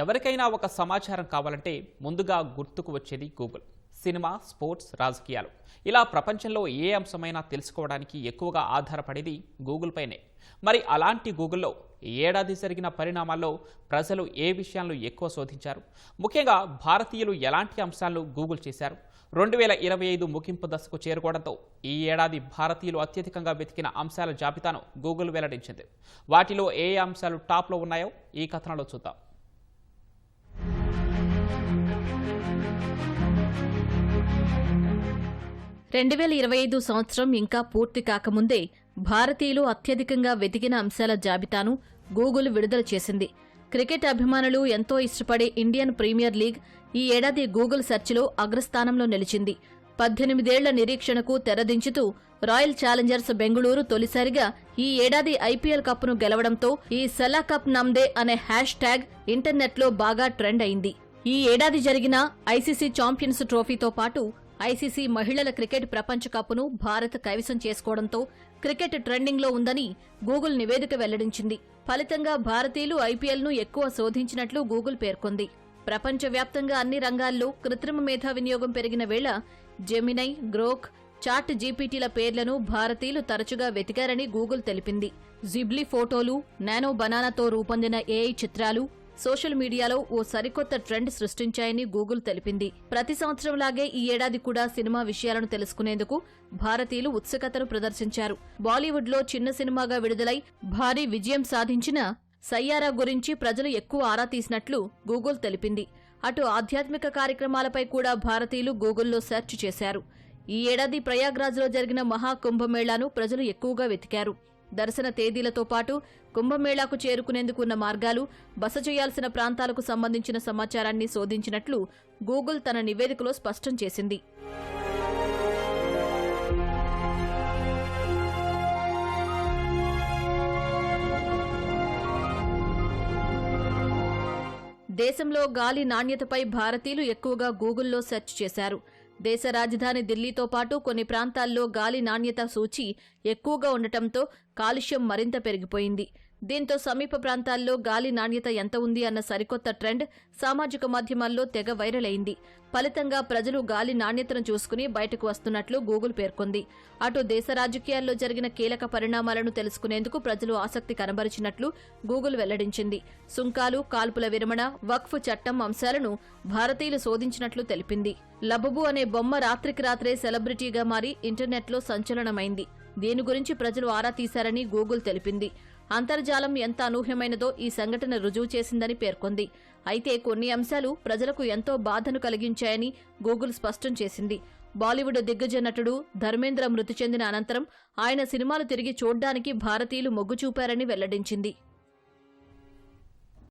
ఎవరికైనా ఒక సమాచారం కావాలంటే ముందుగా గుర్తుకు వచ్చేది గూగుల్. సినిమా స్పోర్ట్స్ రాజకీయాలు. ఇలా ప్రపంచంలో ఏ అంశమైనా తెలుసుకోవడానికి ఎక్కువగా ఆధారపడేది గూగుల్ పైనే. మరి అలాంటి గూగుల్లో ఈ ఏడాది జరిగిన పరిణామాల్లో ప్రజలు ఏ విషయాలను ఎక్కువ శోధించారు? ముఖ్యంగా భారతీయులు ఎలాంటి అంశాలను గూగుల్ చేశారు? రెండు వేల ఇరవై ఐదు ముగింపు దశకు చేరుకోవడంతో ఈ ఏడాది భారతీయులు అత్యధికంగా వెతికిన అంశాల జాబితాను గూగుల్ వెల్లడించింది. వాటిలో ఏ ఏ అంశాలు టాప్లో ఉన్నాయో ఈ కథనంలో చూద్దాం. రెండు వేల ఇరవై ఐదు సంవత్సరం ఇంకా పూర్తి కాకముందే భారతీయులు అత్యధికంగా వెతికిన అంశాల జాబితాను గూగుల్ విడుదల చేసింది. క్రికెట్ అభిమానులు ఎంతో ఇష్టపడే ఇండియన్ ప్రీమియర్ లీగ్ ఈ ఏడాది గూగుల్ సెర్చ్లో అగ్రస్థానంలో నిలిచింది. పద్దెనిమిదేళ్ళ నిరీక్షణకు తెరదించుతూ రాయల్ ఛాలెంజర్స్ బెంగళూరు తొలిసారిగా ఈ ఏడాది ఐపీఎల్ కప్ను గెలవడంతో ఈ సెలా కప్ నమ్దే అనే హ్యాష్ ట్యాగ్ ఇంటర్నెట్లో బాగా ట్రెండ్ అయింది. ఈ ఏడాది జరిగిన ఐసీసీ ఛాంపియన్స్ ట్రోఫీతో పాటు ఐసీసీ మహిళల క్రికెట్ ప్రపంచ కప్ను భారత్ కైవసం చేసుకోవడంతో క్రికెట్ ట్రెండింగ్లో ఉందని గూగుల్ నివేదిక వెల్లడించింది. ఫలితంగా భారతీయులు ఐపీఎల్ను ఎక్కువ శోధించినట్లు గూగుల్ పేర్కొంది. ప్రపంచవ్యాప్తంగా అన్ని రంగాల్లో కృత్రిమ మేధా వినియోగం పెరిగిన వేళ జెమినై గ్రోక్ చాట్ జీపీటీల పేర్లను భారతీయులు తరచుగా వెతికారని గూగుల్ తెలిపింది. జిబ్లీ ఫోటోలు నానో బనానాతో రూపొందిన ఏఐ చిత్రాలు సోషల్ మీడియాలో ఓ సరికొత్త ట్రెండ్ సృష్టించాయని గూగుల్ తెలిపింది. ప్రతి సంవత్సరంలాగే ఈ ఏడాది కూడా సినిమా విషయాలను తెలుసుకునేందుకు భారతీయులు ఉత్సుకతను ప్రదర్శించారు. బాలీవుడ్లో చిన్న సినిమాగా విడుదలై భారీ విజయం సాధించిన సయ్యారా గురించి ప్రజలు ఎక్కువ ఆరా తీసినట్లు గూగుల్ తెలిపింది. అటు ఆధ్యాత్మిక కార్యక్రమాలపై కూడా భారతీయులు గూగుల్లో సెర్చ్ చేశారు. ఈ ఏడాది ప్రయాగ్రాజ్లో జరిగిన మహాకుంభమేళాను ప్రజలు ఎక్కువగా వెతికారు. దర్శన తేదీలతో పాటు కుంభమేళాకు చేరుకునేందుకు ఉన్న మార్గాలు బస చేయాల్సిన ప్రాంతాలకు సంబంధించిన సమాచారాన్ని శోధించినట్లు గూగుల్ తన నివేదికలో స్పష్టం చేసింది. దేశంలో గాలి నాణ్యతపై భారతీయులు ఎక్కువగా గూగుల్లో సెర్చ్ చేశారు. దేశ రాజధాని ఢిల్లీతో పాటు కొన్ని ప్రాంతాల్లో గాలి నాణ్యత సూచి ఎక్కువగా ఉండటంతో కాలుష్యం మరింత పెరిగిపోయింది. దీంతో సమీప ప్రాంతాల్లో గాలి నాణ్యత ఎంత ఉంది అన్న సరికొత్త ట్రెండ్ సామాజిక మాధ్యమాల్లో తెగ వైరల్ అయింది. ఫలితంగా ప్రజలు గాలి నాణ్యతను చూసుకుని బయటకు వస్తున్నట్లు గూగుల్ పేర్కొంది. అటు దేశ రాజకీయాల్లో జరిగిన కీలక పరిణామాలను తెలుసుకునేందుకు ప్రజలు ఆసక్తి కనబరిచినట్లు గూగుల్ వెల్లడించింది. సుంకాలు కాల్పుల విరమణ వక్ఫ్ చట్టం అంశాలను భారతీయులు శోధించినట్లు తెలిపింది. లబుబు అనే బొమ్మ రాత్రికి రాత్రే సెలబ్రిటీగా మారి ఇంటర్నెట్లో సంచలనమైంది. దీని గురించి ప్రజలు ఆరా తీశారని గూగుల్ తెలిపింది. అంతర్జాలం ఎంత అనూహ్యమైనదో ఈ సంఘటన రుజువు చేసిందని పేర్కొంది. అయితే కొన్ని అంశాలు ప్రజలకు ఎంతో బాధను కలిగించాయని గూగుల్ స్పష్టం చేసింది. బాలీవుడ్ దిగ్గజ నటుడు ధర్మేంద్ర మృతి చెందిన అనంతరం ఆయన సినిమాలు తిరిగి చూడ్డానికి భారతీయులు మొగ్గు చూపారని వెల్లడించింది.